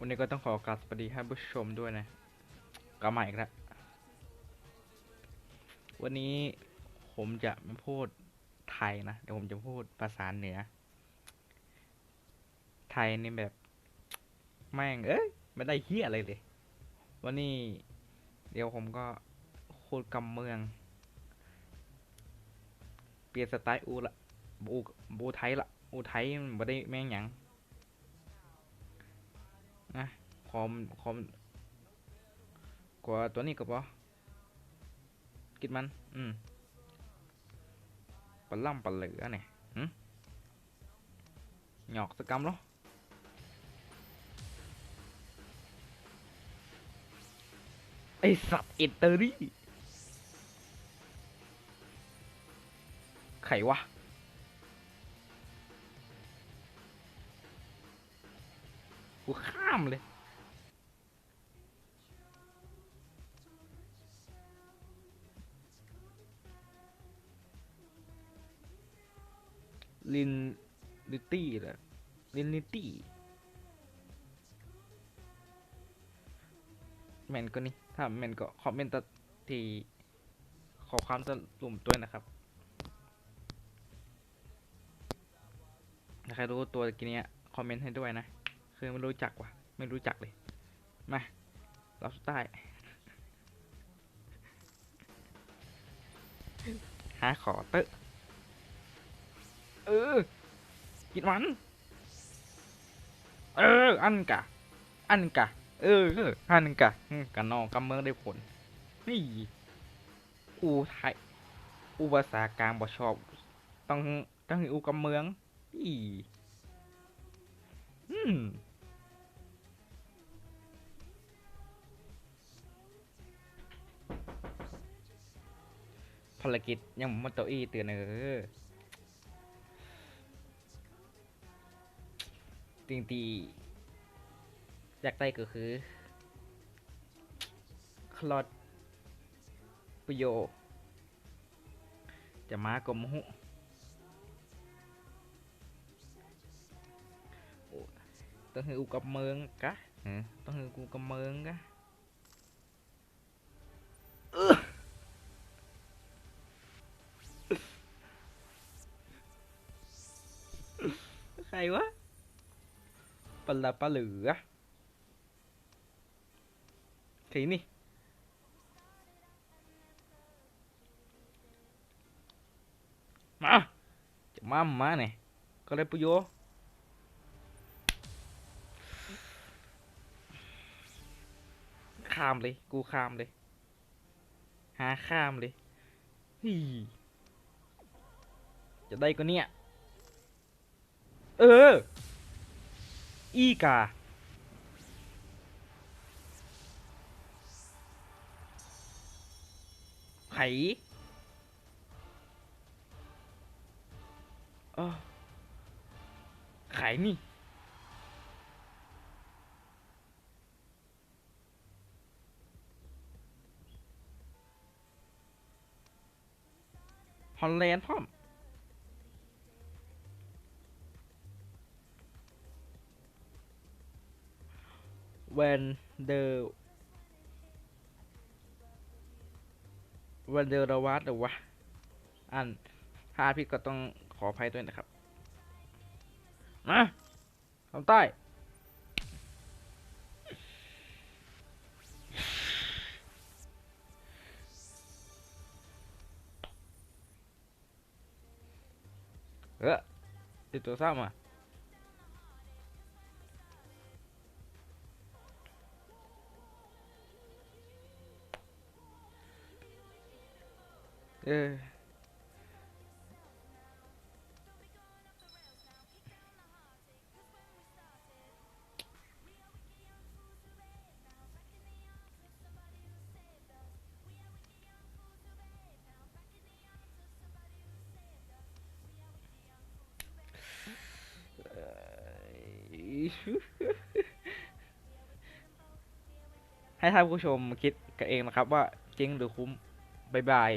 วันนี้ก็ต้องขอกราบสวัสดีท่านผู้ชมด้วยนะกลับมาอีกแล้ววันนี้ผมจะไม่พูดไทยนะเดี๋ยวผมจะพูดภาษาเหนือ ไทยนี่แบบ แม่งเอ้ยไม่ได้เฮียอะไรเลย วันนี้ เดี๋ยวผมก็พูดกำเมือง เปลี่ยนสไตล์อูละบูบูไทยละอูไทยมันไม่ได้แม่งหยัง นะคอมคอมกว่าตัวนี้ก็พอกินมัน อืมปลาล่ำปลาเหลือเนี่ยหึหยอกสกรรมหรอไอสัตว์อิตเตอรี่ไขวะกูข้า มเลย ลินลิตี้เหรอลินลิตี้แมนก็นี่ถ้าแมนก็คอมเมนต์ทีขอความสรุปด้วยนะครับใครรู้ตัวกินเนี้ยคอมเมนต์ให้ด้วยนะ คือไม่รู้จักว่ะ ไม่รู้จักเลย มาเราสุดใต้หาขอเตอะเออ กินมัน เออ อันกะ อันกะ เออ อันกะกันนองกำเมืองได้ผล นี่ อูไทย อูภาษากลางบ่ชอบ ต้อง ต้องอูกำเมือง อีอืม ภารกิจยังมันตัวอีเตือนเออติงตีอยากได้ก็คือคลอดประโยชน์จะมากรมหุต้องให้อูกับเมืองกะต้องให้กูกับเมืองกะ รวะปลาละปลาเหลือใครนี่มาจะมามาเนี่ยก็เลยประโยข้ามเลย กูข้ามเลย หาข้ามเลยฮี่จะได้ก็เนี่ย เออ อีกา ไขเออไขนี่ ฮอลแลนด์พร้อม when the when the ระวัดหรือวะอันถ้าพี่ก็ต้องขออภัยด้วยนะครับมาคำใต้เออติดตัวซ้ำอะ เออ ให้ท่านผู้ชมคิดกันเองนะครับว่าจริงหรือคุ้มบายบาย